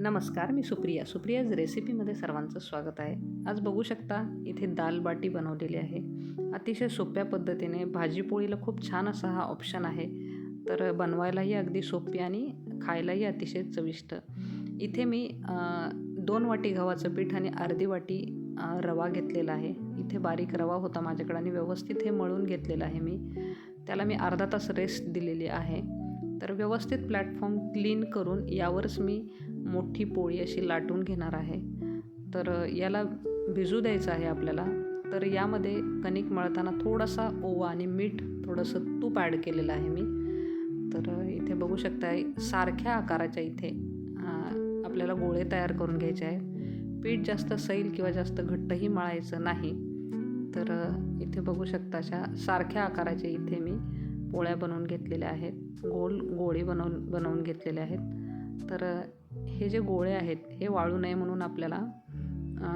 नमस्कार मी सुप्रिया. सुप्रियाज रेसिपीमध्ये सर्वांचं स्वागत आहे. आज बघू शकता इथे दाल बाटी बनवलेली आहे. अतिशय सोप्या पद्धतीने भाजीपोळीला खूप छान असा हा ऑप्शन आहे. तर बनवायलाही अगदी सोपी आणि खायलाही अतिशय चविष्ट. इथे मी दोन वाटी गव्हाचं पीठ आणि अर्धी वाटी रवा घेतलेला आहे. इथे बारीक रवा होता माझ्याकडे आणि व्यवस्थित हे मळून घेतलेलं आहे मी. त्याला मी अर्धा तास रेस्ट दिलेली आहे. तर व्यवस्थित प्लॅटफॉर्म क्लीन करून यावरच मी मोठी पोळी अशी लाटून घेणार आहे. तर याला भिजू द्यायचं आहे आपल्याला. तर यामध्ये कणिक मळताना थोडासा ओवा आणि मीठ थोडंसं तूप ॲड केलेलं आहे मी. तर इथे बघू शकता सारख्या आकाराच्या इथे आपल्याला गोळे तयार करून घ्यायचे आहे पीठ जास्त सैल किंवा जास्त घट्टही मळायचं नाही. तर इथे बघू शकता अशा सारख्या आकाराच्या इथे मी पोळ्या बनवून घेतलेल्या आहेत. गोल गोळी बनवून बनवून घेतलेल्या आहेत. तर हे जे गोळे आहेत हे वाळू नये म्हणून आपल्याला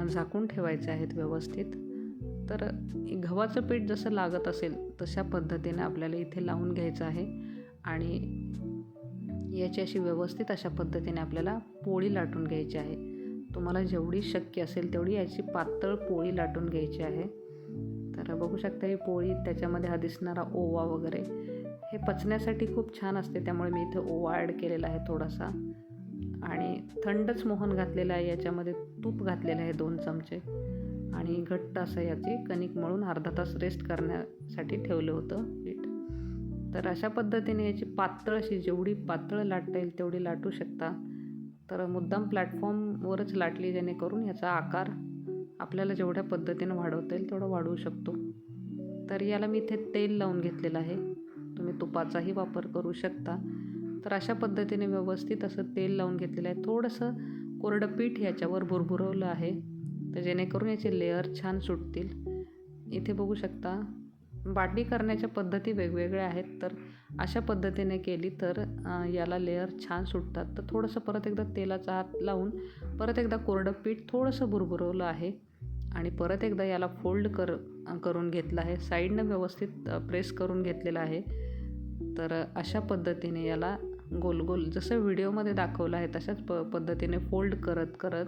झाकून ठेवायचे आहेत व्यवस्थित. तर गव्हाचं पीठ जसं लागत असेल तशा पद्धतीने आपल्याला इथे लावून घ्यायचं आहे. आणि याची अशी व्यवस्थित अशा पद्धतीने आपल्याला पोळी लाटून घ्यायची आहे. तुम्हाला जेवढी शक्य असेल तेवढी याची पातळ पोळी लाटून घ्यायची आहे. तर बघू शकता ही पोळी त्याच्यामध्ये हा दिसणारा ओवा वगैरे हे पचण्यासाठी खूप छान असते त्यामुळे मी इथे ओवा ॲड केलेला आहे थोडासा. आणि थंडच मोहन घातलेलं आहे याच्यामध्ये तूप घातलेलं आहे दोन चमचे. आणि घट्ट असं याची कणिक मळून अर्धा तास रेस्ट करण्यासाठी ठेवलं होतं पीठ. तर अशा पद्धतीने याची पातळ अशी जेवढी पातळ लाटता येईल तेवढी लाटू शकता. तर मुद्दाम प्लॅटफॉर्मवरच लाटली जेणेकरून याचा आकार आपल्याला जेवढ्या पद्धतीनं वाढवता येईल तेवढं वाढवू शकतो. तर याला मी इथे तेल लावून घेतलेलं आहे. तुम्ही तुपाचाही वापर करू शकता. तर अशा पद्धतीने व्यवस्थित असं तेल लावून घेतलेलं आहे. थोडंसं कोरडं पीठ याच्यावर भुरभुरवलं आहे. तर जेणेकरून याचे लेअर छान सुटतील. इथे बघू शकता बाटी करण्याच्या पद्धती वेगवेगळ्या आहेत. तर अशा पद्धतीने केली तर याला लेअर छान सुटतात. तर थोडंसं परत एकदा तेलाचा हात लावून परत एकदा कोरडं पीठ थोडंसं भुरभुरवलं आहे. आणि परत एकदा याला फोल्ड कर करून घेतलं आहे. साईडनं व्यवस्थित प्रेस करून घेतलेलं आहे. तर अशा पद्धतीने याला गोल गोल जसं व्हिडिओमध्ये दाखवलं आहे तशाच प पद्धतीने फोल्ड करत करत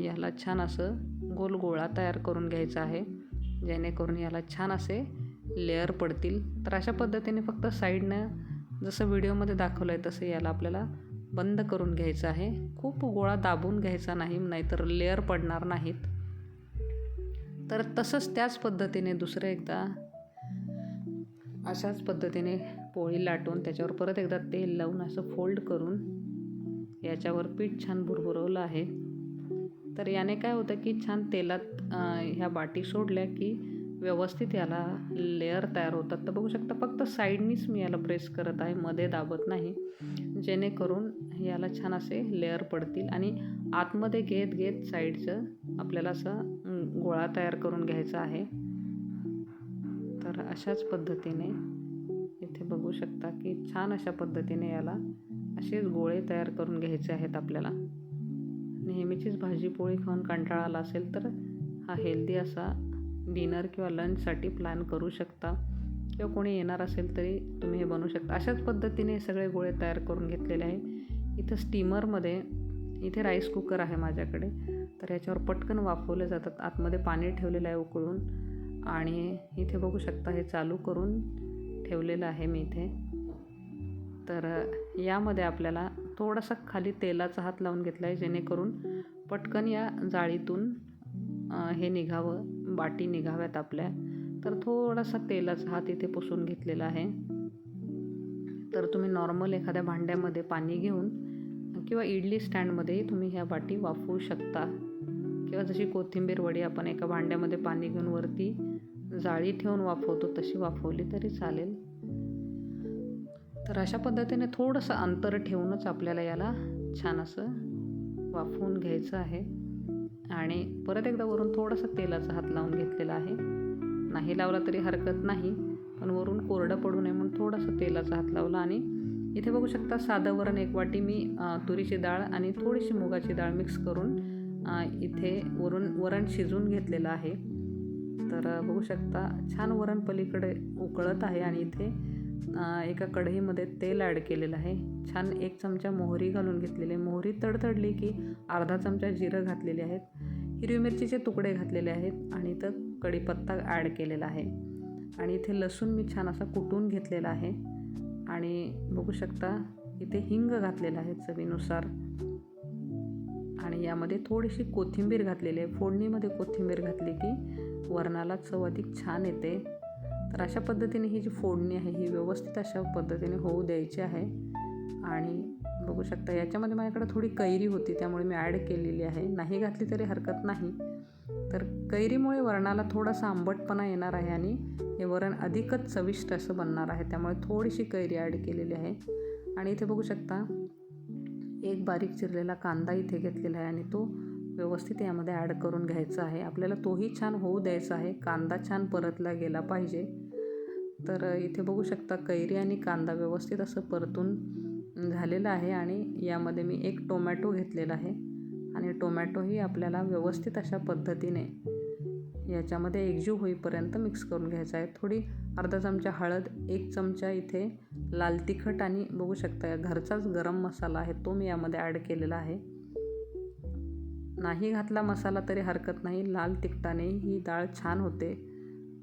याला छान असं गोल गोळा तयार करून घ्यायचा आहे. जेणेकरून याला छान असे लेअर पडतील. तर अशा पद्धतीने फक्त साईडनं जसं व्हिडिओमध्ये दाखवलं आहे तसं याला आपल्याला बंद करून घ्यायचं आहे. खूप गोळा दाबून घ्यायचा नाही नाहीतर लेअर पडणार नाहीत. तर तसंच त्याच पद्धतीने दुसरं एकदा अशाच पद्धतीने पोळी लाटून त्याच्यावर परत एकदा तेल लावून असं फोल्ड करून याच्यावर पीठ छान भुरभुरवलं आहे. तर याने काय होतं की छान तेलात ह्या बाटी सोडल्या की व्यवस्थित याला लेअर तयार होतात. तर बघू शकता फक्त साईडनीच मी याला प्रेस करत आहे मध्ये दाबत नाही. जेणेकरून याला छान असे लेअर पडतील आणि आतमध्ये घेत घेत साईडचं आपल्याला असं गोळा तयार करून घ्यायचा आहे. तर अशाच पद्धतीने इथे बघू शकता की छान अशा पद्धतीने याला असेच गोळे तयार करून घ्यायचे आहेत आपल्याला. नेहमीचीच भाजी पोळी खाऊन कंटाळा आला असेल तर हा हेल्दी असा डिनर किंवा लंचसाठी प्लॅन करू शकता. किंवा कोणी येणार असेल तरी तुम्ही हे बनवू शकता. अशाच पद्धतीने सगळे गोळे तयार करून घेतलेले आहे. इथं स्टीमरमध्ये इथे राईस कुकर आहे माझ्याकडे. तर याच्यावर पटकन वाफवले जातात आतमध्ये पाणी ठेवलेलं आहे उकळून. आणि इथे बघू शकता हे चालू करून ठेवलेलं आहे मी इथे. तर यामध्ये आपल्याला थोडासा खाली तेलाचा हात लावून घेतला आहे जेणेकरून पटकन या जाळीतून हे निघावं बाटी निघाव्यात आपल्या. तर थोडासा तेलाचा हात इथे पुसून घेतलेला आहे. तर तुम्ही नॉर्मल एखाद्या भांड्यामध्ये पाणी घेऊन किंवा इडली स्टँडमध्येही तुम्ही ह्या बाटी वाफवू शकता. किंवा जशी कोथिंबीर वडी आपण एका भांड्यामध्ये पाणी घेऊन वरती जाळी ठेवून वाफवतो तशी वाफवली तरी चालेल. तर अशा पद्धतीने थोडंसं अंतर ठेवूनच आपल्याला याला छान असं वाफवून घ्यायचं आहे. आणि परत एकदा वरून थोडंसं तेलाचा हात लावून घेतलेला आहे. नाही लावला तरी हरकत नाही पण वरून कोरडं पडू नये म्हणून थोडंसं तेलाचा हात लावला आणि इथे बघू शकता साधं वरण एक वाटी मी तुरीची डाळ आणि थोडीशी मुगाची डाळ मिक्स करून इथे वरून वरण शिजवून घेतलेलं आहे. तर बघू शकता छान वरण पलीकडे उकळत आहे आणि इथे एका कढईमध्ये तेल ॲड केलेलं आहे. छान एक चमचा मोहरी घालून घेतलेली आहे. मोहरी तडतडली की अर्धा चमचा जिरं घातलेले आहेत. हिरवी मिरचीचे तुकडे घातलेले आहेत आणि इथं कढीपत्ता ॲड केलेला आहे. आणि इथे लसूण मी छान असा कुटून घेतलेला आहे. आणि बघू शकता इथे हिंग घातलेलं आहे चवीनुसार. आणि यामध्ये थोडीशी कोथिंबीर घातलेली आहे. फोडणीमध्ये कोथिंबीर घातली की वरणाला चव अधिक छान येते. तर अशा पद्धतीने ही जी फोडणी आहे ही व्यवस्थित अशा पद्धतीने होऊ द्यायची आहे. आणि बघू शकता याच्यामध्ये माझ्याकडे थोडी कैरी होती त्यामुळे मी ॲड केलेली आहे. नाही घातली तरी हरकत नाही. तर कैरीमुळे वरणाला थोडासा आंबटपणा येणार आहे आणि हे वरण अधिकच चविष्ट असं बनणार आहे. त्यामुळे थोडीशी कैरी ॲड केलेली आहे. आणि इथे बघू शकता एक बारीक चिरलेला कांदा इथे घेतलेला आहे आणि तो व्यवस्थित यामध्ये ॲड करून घ्यायचा आहे. आपल्याला तोही छान होऊ द्यायचा आहे. कांदा छान परतला गेला पाहिजे. तर इथे बघू शकता कैरी आणि कांदा व्यवस्थित असं परतून झालेलं आहे आणि यामध्ये मी एक टोमॅटो घेतलेला आहे. आणि टोमॅटोही आपल्याला व्यवस्थित अशा पद्धतीने याच्यामध्ये एकजीव होईपर्यंत मिक्स करून घ्यायचा आहे. थोडी अर्धा चमचा हळद एक चमचा इथे लाल तिखट आणि बघू शकता घरचाच गरम मसाला आहे तो मी यामध्ये ॲड केलेला आहे. नाही घातला मसाला तरी हरकत नाही लाल तिखटाने ही डाळ छान होते.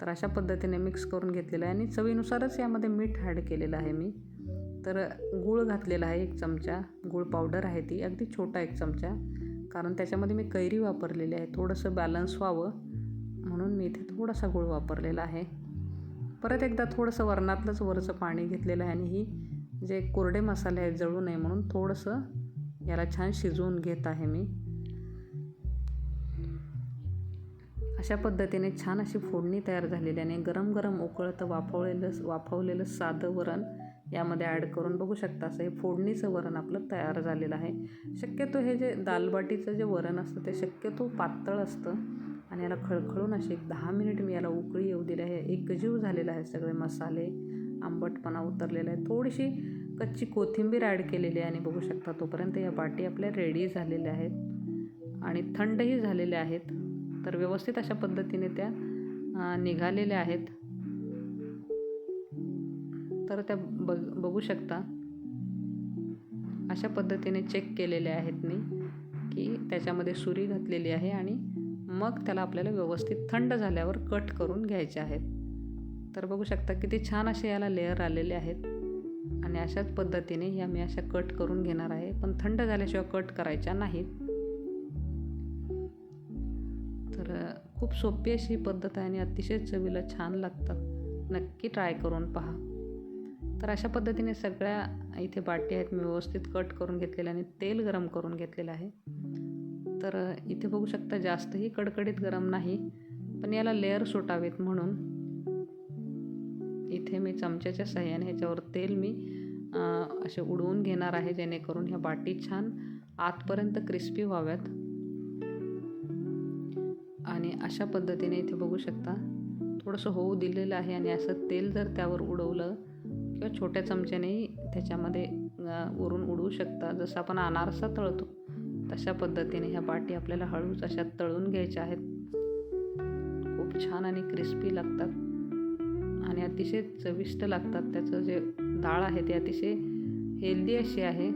तर अशा पद्धतीने मिक्स करून घेतलेलं आहे आणि चवीनुसारच यामध्ये मीठ ॲड केलेलं आहे मी. तर गूळ घातलेला आहे एक चमचा गूळ पावडर आहे ती अगदी छोटा एक चमचा. कारण त्याच्यामध्ये मी कैरी वापरलेली आहे थोडंसं बॅलन्स व्हावं. म्हणून मी इथे थोडासा गूळ वापरलेला आहे. परत एकदा थोडंसं वरणातलंच वरचं पाणी घेतलेलं आहे आणि ही जे कोरडे मसाले आहेत जळू नये म्हणून थोडंसं याला छान शिजवून घेत आहे मी. अशा पद्धतीने छान अशी फोडणी तयार झालेली आणि गरम गरम उकळतं वाफवलेलं वाफवलेलं साधं वरण यामध्ये ॲड करून बघू शकता असं हे फोडणीचं वरण आपलं तयार झालेलं आहे. शक्यतो हे जे दालबाटीचं जे वरण असतं ते शक्यतो पातळ असतं. आणि याला खळखळून असे एक दहा मिनिट मी याला उकळी येऊ दिली आहे. एकजीव झालेला आहे सगळे मसाले आंबटपणा उतरलेला आहे. थोडीशी कच्ची कोथिंबीर ॲड केलेली आहे आणि बघू शकता तोपर्यंत या बाटी आपल्या रेडी झालेल्या आहेत. आणि थंडही झालेल्या आहेत. तर व्यवस्थित अशा पद्धतीने त्या निघालेल्या आहेत. तर त्या बघ बघू शकता. अशा पद्धतीने चेक केलेल्या आहेत मी की त्याच्यामध्ये सुरी घातलेली आहे आणि मग त्याला आपल्याला व्यवस्थित थंड झाल्यावर कट करून घ्यायचे आहेत. तर बघू शकता किती छान असे याला लेअर आलेले आहेत. आणि अशाच पद्धतीने या मी अशा कट करून घेणार आहे. पण थंड झाल्याशिवाय कट करायच्या नाहीत. तर खूप सोपी अशी पद्धत आहे आणि अतिशय चवीला छान लागतात नक्की ट्राय करून पहा. तर अशा पद्धतीने सगळ्या इथे बाटी आहेत मी व्यवस्थित कट करून घेतलेल्या आणि तेल गरम करून घेतलेलं आहे. तर इथे बघू शकता जास्तही कडकडीत गरम नाही पण याला लेअर सुटावेत म्हणून. इथे मी चमच्याच्या सहाय्याने ह्याच्यावर तेल मी असे उडवून घेणार आहे जेणेकरून ह्या बाटी छान आतपर्यंत क्रिस्पी व्हाव्यात. आणि अशा पद्धतीने इथे बघू शकता थोडंसं होऊ दिलेलं आहे आणि असं तेल जर त्यावर उडवलं किंवा छोट्या चमच्यानेही त्याच्यामध्ये वरून उडवू शकता. जसं आपण अनारसा तळतो तशा पद्धतीने ह्या बाटी आपल्याला हळूच अशा तळून घ्यायच्या आहेत. खूप छान आणि क्रिस्पी लागतात. आणि अतिशय चविष्ट लागतात. त्याचं जे डाळ आहे ते अतिशय हेल्दी अशी आहे.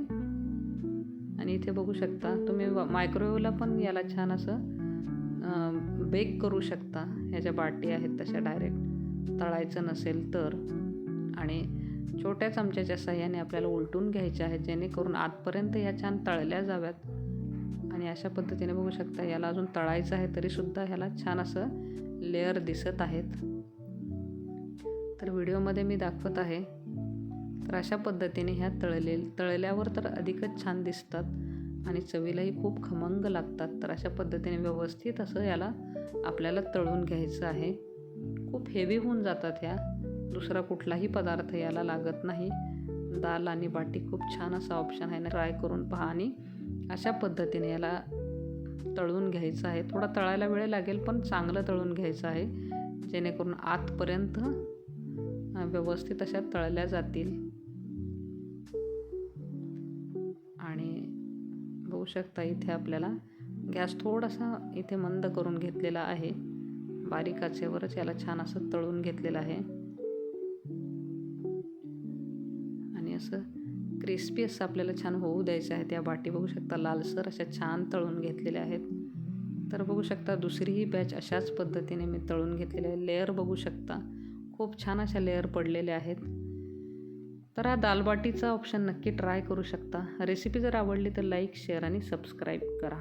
आणि इथे बघू शकता तुम्ही मायक्रोवेवला पण याला छान असं बेक करू शकता. ह्या ज्या बाटी आहेत तशा डायरेक्ट तळायचं नसेल तर. आणि छोट्या चमच्याच्या सहाय्याने आपल्याला उलटून घ्यायच्या आहेत जेणेकरून आतपर्यंत ह्या छान तळल्या जाव्यात. आणि अशा पद्धतीने बघू शकता याला अजून तळायचं आहे तरीसुद्धा ह्याला छान असं लेअर दिसत आहेत. तर व्हिडिओमध्ये मी दाखवत आहे तर अशा पद्धतीने ह्या तळले तळल्यावर तर अधिकच छान दिसतात आणि चवीलाही खूप खमंग लागतात. तर अशा पद्धतीने व्यवस्थित असं याला आपल्याला तळून घ्यायचं आहे. खूप हेवी होऊन जातात ह्या. दुसरा कुठलाही पदार्थ याला लागत नाही. दाल आणि बाटी खूप छान असा ऑप्शन आहे ना ट्राय करून पहा आणि अशा पद्धतीने याला तळून घ्यायचं आहे. थोडा तळायला वेळ लागेल पण चांगलं तळून घ्यायचं आहे. जेणेकरून आतपर्यंत व्यवस्थित अशा तळल्या जातील. आणि बघू शकता इथे आपल्याला गॅस थोडासा इथे मंद करून घेतलेला आहे. बारीक आचेवरच याला छान असं तळून घेतलेलं आहे. आणि असं क्रिस्पी असं आपल्याला छान होऊ द्यायचं आहे. त्या बाटी बघू शकता लालसर अशा छान तळून घेतलेल्या आहेत. तर बघू शकता दुसरीही बॅच अशाच पद्धतीने मी तळून घेतलेले आहे लेअर बघू शकता. खूप छान अशा लेअर पडलेल्या आहेत. तर हा दालबाटीचा ऑप्शन नक्की ट्राय करू शकता. रेसिपी जर आवडली तर लाईक शेअर आणि सबस्क्राईब करा.